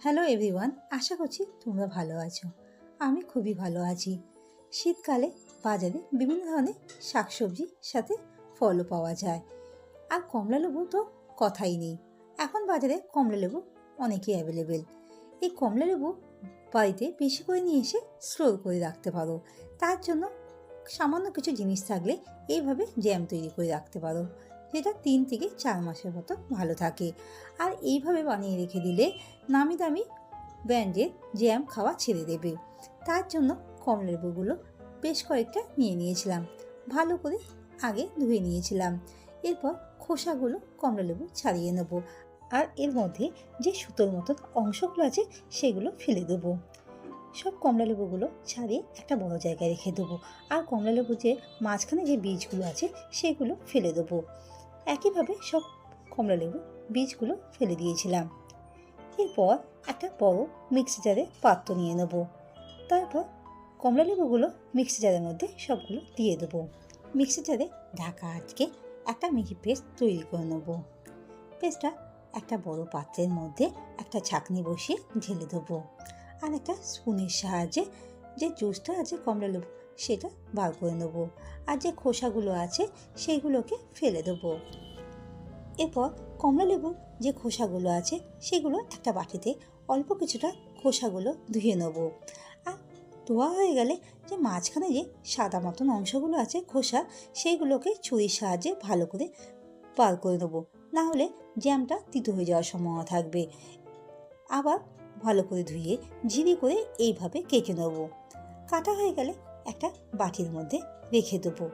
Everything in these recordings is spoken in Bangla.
হ্যালো এভরিওয়ান, আশা করছি তোমরা ভালো আছো। আমি খুবই ভালো আছি। শীতকালে বাজারে বিভিন্ন ধরনের শাকসবজির সাথে ফলও পাওয়া যায়। আর কমলা লেবু তো কথাই নেই। এখন বাজারে কমলা লেবু অনেকই অ্যাভেলেবেল এই কমলা লেবু বাড়িতে বেশি করে নিয়ে এসে স্টোর করে রাখতে পারো। তার জন্য সামান্য কিছু জিনিস থাকলে এইভাবে জ্যাম তৈরি করে রাখতে পারো। যেটা তিন থেকে চার মাসের মতো ভালো থাকে। আর এইভাবে বানিয়ে রেখে দিলে নামি দামি ব্র্যান্ডের জ্যাম খাওয়া ছেড়ে দেবে। তার জন্য কমলা লেবুগুলো বেশ কয়েকটা নিয়ে নিয়েছিলাম। ভালো করে আগে ধুয়ে নিয়েছিলাম। এরপর খোসাগুলো কমলা লেবু ছাড়িয়ে নেব। আর এর মধ্যে যে সুতোর মতন অংশগুলো আছে সেগুলো ফেলে দেবো। সব কমলালেবুগুলো ছাড়িয়ে একটা বড় জায়গায় রেখে দেবো। আর কমলা লেবু যে মাঝখানে যে বীজগুলো আছে সেগুলো ফেলে দেবো। একইভাবে সব কমলা লেবু বীজগুলো ফেলে দিয়েছিলাম। এরপর একটা বড় মিক্সি জারে পাত্র নিয়ে নেব। তারপর কমলা লেবুগুলো মিক্সি জারের মধ্যে সবগুলো দিয়ে দেবো। মিক্সি জারে ঢাকা আটকে একটা মিহি পেস্ট তৈরি করে নেব। পেস্টটা একটা বড় পাত্রের মধ্যে একটা ছাঁকনি বসিয়ে ঢেলে দেবো। আর একটা স্পুনের সাহায্যে যে জুসটা আছে কমলা লেবু সেটা বার করে নেব। আর যে খোসাগুলো আছে, সেইগুলোকে ফেলে দেবো। এরপর কমলা লেবুর যে খোসাগুলো আছে, সেগুলো একটা বাটিতে অল্প কিছুটা খোসাগুলো ধুয়ে নেব। আর ধোয়া হয়ে গেলে যে মাঝখানে যে সাদা মতন অংশগুলো আছে খোসা, সেইগুলোকে ছুরির সাহায্যে ভালো করে বার করে নেব। না হলে জ্যামটা তিতো হয়ে যাওয়ার সম্ভাবনা থাকবে। আবার ভালো করে ধুয়ে ঝিরি করে এইভাবে কেটে নেব। কাটা হয়ে গেলে একটা বাটির মধ্যে রেখে দেবো।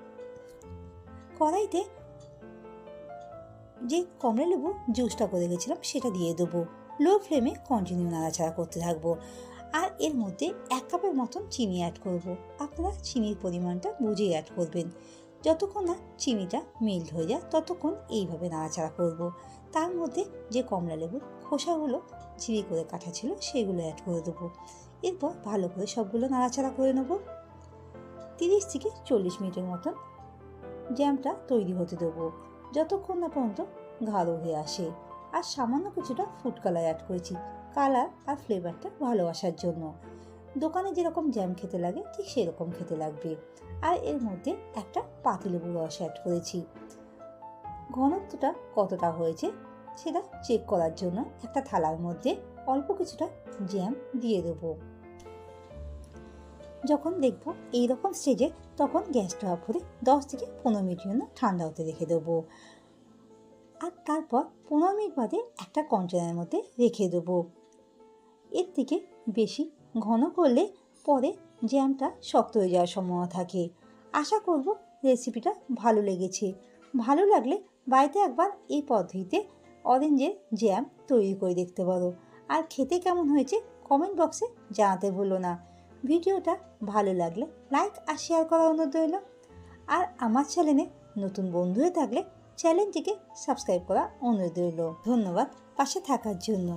কড়াইতে যে কমলা লেবু জুসটা করে গেছিলাম সেটা দিয়ে দেবো। লো ফ্লেমে কন্টিনিউ নাড়াচাড়া করতে থাকব। আর এর মধ্যে এক কাপের মতন চিনি অ্যাড করব। আপনারা চিনির পরিমাণটা বুঝে অ্যাড করবেন। যতক্ষণ না চিনিটা মেল্ট হয়ে যায়, ততক্ষণ এইভাবে নাড়াচাড়া করব। তার মধ্যে যে কমলা লেবুর খোসাগুলো চিনি করে কাটা ছিল, সেগুলো অ্যাড করে দেবো। এরপর ভালো করে সবগুলো নাড়াচাড়া করে নেব। তিরিশ থেকে চল্লিশ মিনিটের মতন জ্যামটা তৈরি হতে দেবো। যতক্ষণ না পর্যন্ত গাঢ় হয়ে আসে। আর সামান্য কিছুটা ফুড কালার অ্যাড করেছি কালার আর ফ্লেভারটা ভালো আসার জন্য। দোকানে যেরকম জ্যাম খেতে লাগে, ঠিক সেরকম খেতে লাগবে। আর এর মধ্যে একটা পাতিলেবু রস অ্যাড করেছি। ঘনত্বটা কতটা হয়েছে, সেটা চেক করার জন্য একটা থালার মধ্যে অল্প কিছুটা জ্যাম দিয়ে দেবো। যখন দেখব এইরকম স্টেজে তখন গ্যাসটা অফ করে দশ থেকে পনেরো মিনিটের জন্য ঠান্ডা হতে রেখে দেবো। আর তারপর পনেরো মিনিট বাদে একটা কন্টেনারের মধ্যে রেখে দেবো। এর থেকে বেশি ঘন করলে পরে জ্যামটা শক্ত হয়ে যাওয়ার সম্ভাবনা থাকে। আশা করব রেসিপিটা ভালো লেগেছে। ভালো লাগলে বাড়িতে একবার এই পদ্ধতিতে অরেঞ্জের জ্যাম তৈরি করে দেখতে পারো। আর খেতে কেমন হয়েছে কমেন্ট বক্সে জানাতে ভুলো না। ভিডিওটা ভালো লাগলে লাইক আর শেয়ার করা অনুরোধ রইল। আর আমার চ্যানেলে নতুন বন্ধু হয়ে থাকলে চ্যানেলটিকে সাবস্ক্রাইব করা অনুরোধ রইল। ধন্যবাদ পাশে থাকার জন্য।